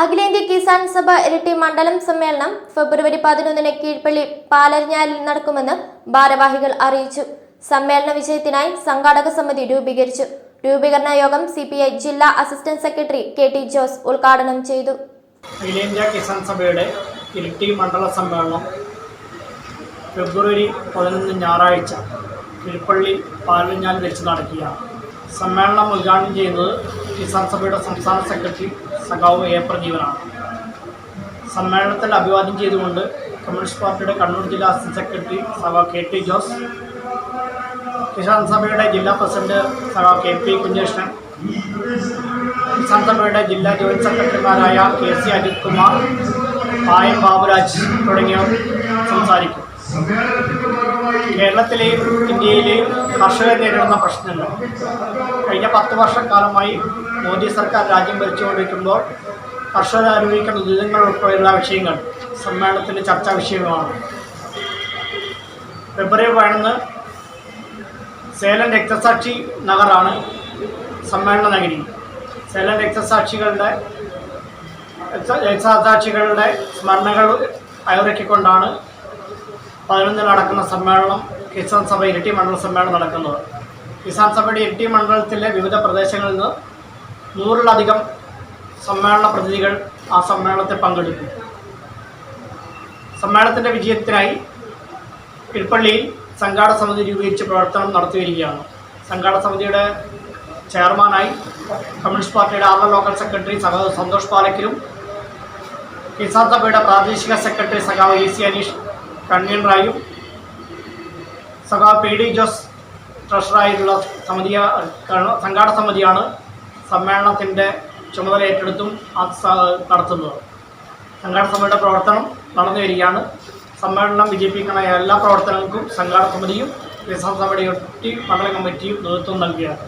അഖിലേന്ത്യാ കിസാൻ സഭ ഇരട്ടി മണ്ഡലം സമ്മേളനം ഫെബ്രുവരി പതിനൊന്നിന് കീഴ്പ്പള്ളി പാലരിഞ്ഞാലിൽ നടക്കുമെന്ന് ഭാരവാഹികൾ അറിയിച്ചു. സമ്മേളന വിജയത്തിനായി സംഘാടക സമിതി രൂപീകരിച്ചു. രൂപീകരണ യോഗം സി പി ഐ ജില്ലാ assistant secretary K T Jose ഉദ്ഘാടനം ചെയ്തു. അഖിലേന്ത്യാ കിസാൻ സഭയുടെ ഇരട്ടി മണ്ഡല സമ്മേളനം ഫെബ്രുവരി പതിനൊന്ന് ഞായറാഴ്ച കീഴ്പ്പള്ളി പാലഞ്ഞാൽ വെച്ച് നടക്കുകയാണ്. സമ്മേളനം ഉദ്ഘാടനം ചെയ്യുന്നത് കിസാൻ സഭയുടെ സംസ്ഥാന സെക്രട്ടറി സഖാവ് എ പ്രദീപനാണ്. സമ്മേളനത്തിൽ അഭിവാദ്യം ചെയ്തുകൊണ്ട് കമ്മ്യൂണിസ്റ്റ് പാർട്ടിയുടെ കണ്ണൂർ ജില്ലാ അസിസ്റ്റന്റ് സെക്രട്ടറി സഖാവ് കെ ടി ജോസ് കിസാൻ സഭയുടെ ജില്ലാ പ്രസിഡന്റ് സഖാവ് കെ പി കുഞ്ഞകൃഷ്ണൻ കിസാൻ സഭയുടെ ജില്ലാ ജോയിന്റ് സെക്രട്ടറിമാരായ കെ സി അജിത് കുമാർ പായം ബാബുരാജ് തുടങ്ങിയവർ സംസാരിക്കും. കേരളത്തിലെയും ഇന്ത്യയിലെയും കർഷകർ നേരിടുന്ന പ്രശ്നങ്ങൾ. കഴിഞ്ഞ പത്ത് വർഷക്കാലമായി മോദി സർക്കാർ രാജ്യം ഭരിച്ചുകൊണ്ടിരിക്കുമ്പോൾ കർഷകർ അനുഭവിക്കുന്ന ദുരിതങ്ങൾ ഉൾപ്പെടെയുള്ള വിഷയങ്ങൾ സമ്മേളനത്തിന്റെ ചർച്ചാ വിഷയമാണ് ഫെബ്രുവരി പതിനൊന്ന് സേലം രക്തസാക്ഷി നഗറാണ് സമ്മേളന നഗരി. സേലം രക്തസാക്ഷികളുടെ രക്ത- രക്തസാക്ഷികളുടെ സ്മരണകൾ അയവിറക്കിക്കൊണ്ടാണ് പതിനൊന്നിൽ നടക്കുന്ന സമ്മേളനം കിസാൻ സഭ ഇരട്ടി മണ്ഡല സമ്മേളനം നടക്കുന്നത് കിസാൻ സഭയുടെ ഇരട്ടി മണ്ഡലത്തിലെ വിവിധ പ്രദേശങ്ങളിൽ നിന്ന് നൂറിലധികം സമ്മേളന പ്രതിനിധികൾ ആ സമ്മേളനത്തിൽ പങ്കെടുക്കും. സമ്മേളനത്തിന്റെ വിജയത്തിനായി ഇൽപ്പള്ളിയിൽ സംഘാട സമിതി രൂപീകരിച്ച് പ്രവർത്തനം നടത്തി വരികയാണ്. സംഘാടക സമിതിയുടെ ചെയർമാനായി കമ്മ്യൂണിസ്റ്റ് പാർട്ടിയുടെ ആറ് ലോക്കൽ സെക്രട്ടറി സന്തോഷ് പാലക്കിലും കിസാൻ സഭയുടെ പ്രാദേശിക സെക്രട്ടറി സഖാവ് എ സി അനീഷ് കൺവീനറായും സഖാവ് പി ഡി ജോസ് ട്രഷറായിട്ടുള്ള സമിതി സംഘാടക സമിതിയാണ് സമ്മേളനത്തിന്റെ ചുമതല ഏറ്റെടുത്തും നടത്തുന്നത്. സംഘാടക സമിതിയുടെ പ്രവർത്തനം നടന്നു വരികയാണ്. സമ്മേളനം വിജയിപ്പിക്കുന്ന എല്ലാ പ്രവർത്തനങ്ങൾക്കും സംഘാടക സമിതിയും വികസന സമിതി മണ്ഡല കമ്മിറ്റിയും നേതൃത്വം നൽകുകയാണ്.